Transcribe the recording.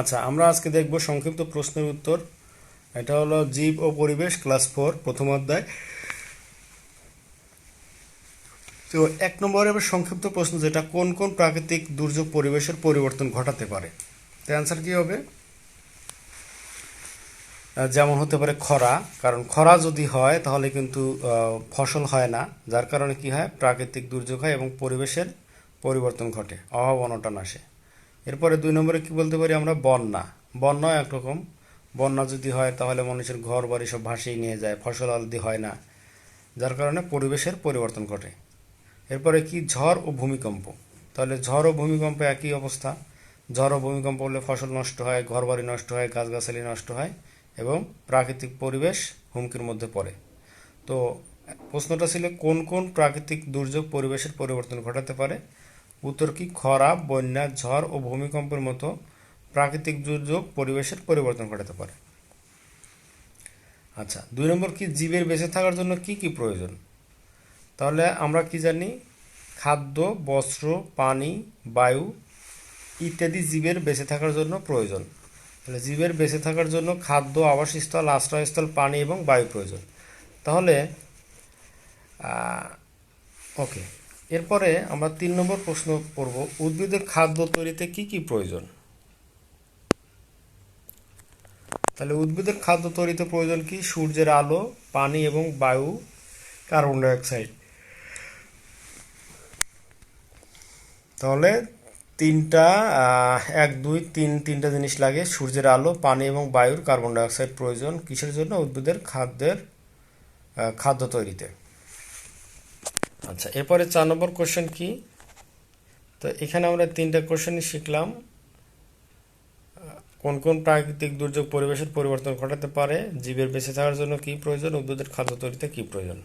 আচ্ছা আমরা আজকে দেখব সংক্ষিপ্ত প্রশ্নের উত্তর। এটা হলো জীব ও পরিবেশ, ক্লাস ফোর, প্রথম অধ্যায়। তো এক নম্বরে সংক্ষিপ্ত প্রশ্ন, যেটা কোন কোন প্রাকৃতিক দুর্যোগ পরিবেশের পরিবর্তন ঘটাতে পারে? তো অ্যান্সার কি হবে? যেমন হতে পারে খরা, কারণ খরা যদি হয়, তাহলে কিন্তু ফসল হয় না। যার কারণে কি হয়? প্রাকৃতিক দুর্যোগ হয় এবং পরিবেশের পরিবর্তন ঘটে, অভাব অনটন আসে। এরপরে দুই নম্বরে কি বলতে পারি আমরা? বন্যা। বন্যা একরকম বন্যা যদি হয় তাহলে মানুষের ঘর বাড়ি সব ভাসিয়ে নিয়ে যায়, ফসল আলদি হয় না। যার কারণে পরিবেশের পরিবর্তন ঘটে। এরপরে কি? ঝড় ও ভূমিকম্প। তাহলে ঝড় ও ভূমিকম্প একই অবস্থা। ঝড় ও ভূমিকম্প হলে ফসল নষ্ট হয়, ঘরবাড়ি নষ্ট হয়, গাছগাছালি নষ্ট হয় এবং প্রাকৃতিক পরিবেশ হুমকির মধ্যে পড়ে। তো প্রশ্নটা ছিল কোন কোন প্রাকৃতিক দুর্যোগ পরিবেশের পরিবর্তন ঘটাতে পারে? উত্তর কি খরা, বন্যা, ঝড় ও ভূমিকম্পের মতো প্রাকৃতিক দুর্যোগ পরিবেশের পরিবর্তন ঘটাতে পারে? আচ্ছা দুই নম্বর কি জীবের বেঁচে থাকার জন্য কি কি প্রয়োজন? তাহলে আমরা কি জানি? খাদ্য, বস্ত্র, পানি, বায়ু ইত্যাদি জীবের বেঁচে থাকার জন্য প্রয়োজন। তাহলে জীবের বেঁচে থাকার জন্য খাদ্য, আবাসস্থল, আশ্রয়স্থল, পানি এবং বায়ু প্রয়োজন। তাহলে ওকে এরপরে আমরা তিন নম্বর প্রশ্ন করব উদ্ভিদের খাদ্য তৈরিতে কি কি প্রয়োজন? তাহলে উদ্ভিদের খাদ্য তৈরিতে প্রয়োজন কি? সূর্যের আলো, পানি এবং বায়ু, কার্বন ডাইঅক্সাইড। তাহলে তিনটা এক, দুই, তিন, তিনটা জিনিস লাগে, সূর্যের আলো, পানি এবং বায়ুর কার্বন ডাইঅক্সাইড প্রয়োজন কিসের জন্য? উদ্ভিদের খাদ্যের খাদ্য তৈরিতে। আচ্ছা এরপরে চার নম্বর কোশ্চেন কি? তো এখানে আমরা তিনটা কোশ্চেনই শিখলাম। কোন কোন প্রাকৃতিক দুর্যোগ পরিবেশের পরিবর্তন ঘটাতে পারে? জীবের বেঁচে থাকার জন্য কি প্রয়োজন? উদ্ভিদের খাদ্য তৈরিতে কি প্রয়োজন?